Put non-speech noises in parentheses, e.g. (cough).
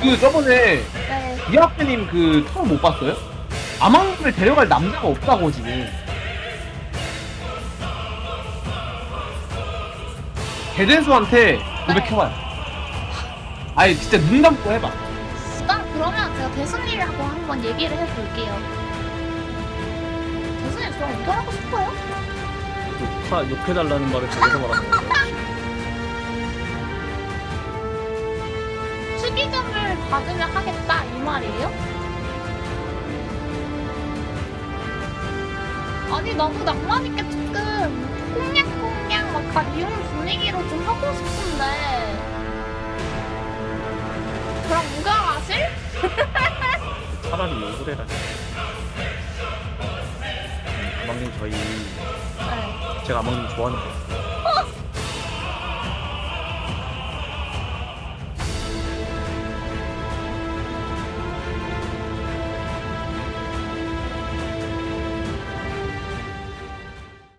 그 저번에 네. 이학배님 그 처음 못 봤어요? 아망님을 데려갈 남자가 없다고 지금. 대대수한테 고백해봐요. 아니 진짜 눈 감고 해봐. 일단 그러면 제가 대수님하고 한번 얘기를 해볼게요. 대수님 저랑 운동하고 싶어요? 욕하, 욕해달라는 말을 저기서 말하는 거예요. 축의금을 받으면 하겠다 이 말이에요? 아니 너무 낭만 있게 조금 꽁냥꽁냥 막 가리운 분위기로 좀 하고 싶은데 저랑 무강하실? (laughs) 차라리 욕을 해라. 음, 아망님 저희 네. 제가 아망님 좋아하는 거